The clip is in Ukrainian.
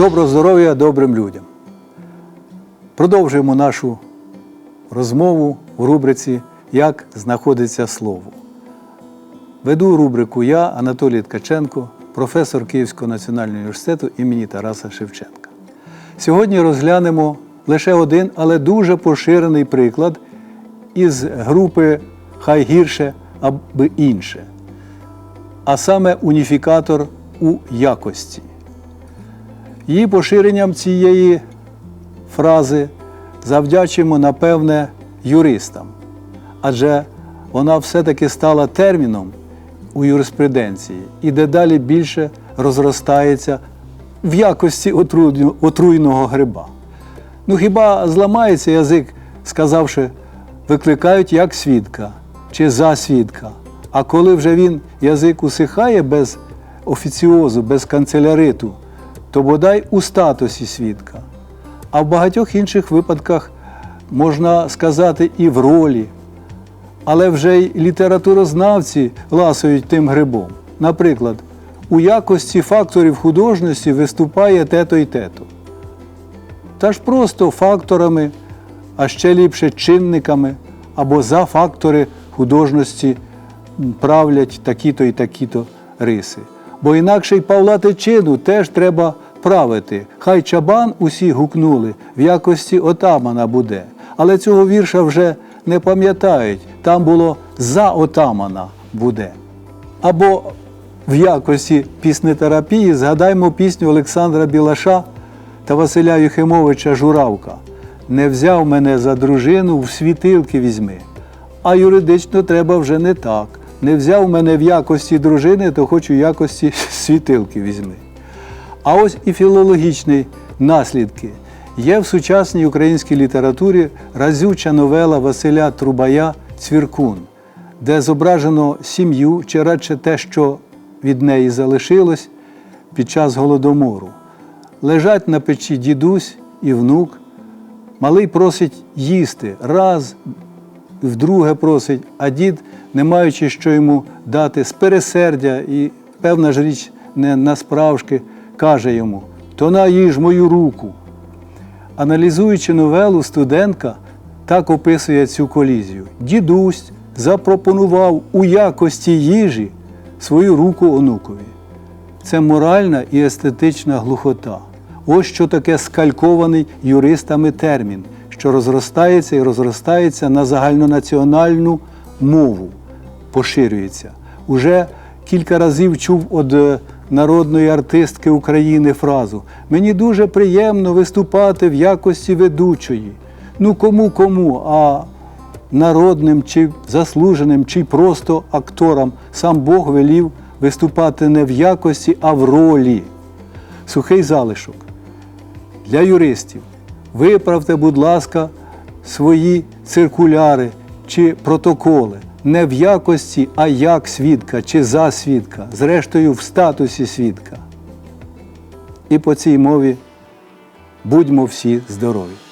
Доброго здоров'я добрим людям. Продовжуємо нашу розмову у рубриці Як знаходиться слово. Веду рубрику Я, Анатолій Ткаченко, професор Київського національного університету імені Тараса Шевченка. Сьогодні розглянемо лише один, але дуже поширений приклад із групи Хай гірше аби інше, а саме уніфікатор у якості. Її поширенням цієї фрази завдячуємо, напевне, юристам, адже вона все-таки стала терміном у юриспруденції і дедалі більше розростається в якості отруйного гриба. Ну хіба зламається язик, сказавши, викликають як свідка чи за свідка. А коли вже він язик усихає без офіціозу, без канцеляриту, то бодай у статусі свідка. А в багатьох інших випадках можна сказати і в ролі, але вже й літературознавці ласують тим грибом. Наприклад, у якості факторів художності виступає тето й тето. Та ж просто факторами, а ще ліпше чинниками або за фактори художності правлять такі-то і такі-то риси. Бо інакше й Павла Тичину теж треба правити. Хай чабан усі гукнули, в якості отамана буде. Але цього вірша вже не пам'ятають. Там було за отамана буде. Або в якості піснетерапії згадаймо пісню Олександра Білаша та Василя Юхимовича Журавка. Не взяв мене за дружину, в світилки візьми. А юридично треба вже не так. Не взяв мене в якості дружини, то хоч у якості світилки візьми. А ось і філологічні наслідки. Є в сучасній українській літературі разюча новела Василя Трубая Цвіркун, де зображено сім'ю чи радше те, що від неї залишилось під час голодомору. Лежать на печі дідусь і внук. Малий просить їсти раз, вдруге просить, а дід, не маючи що йому дати, з пересердя і певна ж річ не насправжки, каже йому: То на їж мою руку. Аналізуючи новелу, студентка так описує цю колізію. Дідусь запропонував у якості їжі свою руку онукові. Це моральна і естетична глухота. Ось що таке скалькований юристами термін, що розростається і розростається на загальнонаціональну мову, поширюється. Уже кілька разів чув від е, народної артистки України фразу Мені дуже приємно виступати в якості ведучої. Ну кому кому, а народним чи заслуженим, чи просто акторам сам Бог велів виступати не в якості, а в ролі. Сухий залишок. Для юристів виправте, будь ласка, свої циркуляри чи протоколи не в якості, а як свідка чи за свідка, зрештою в статусі свідка. І по цій мові будьмо всі здорові.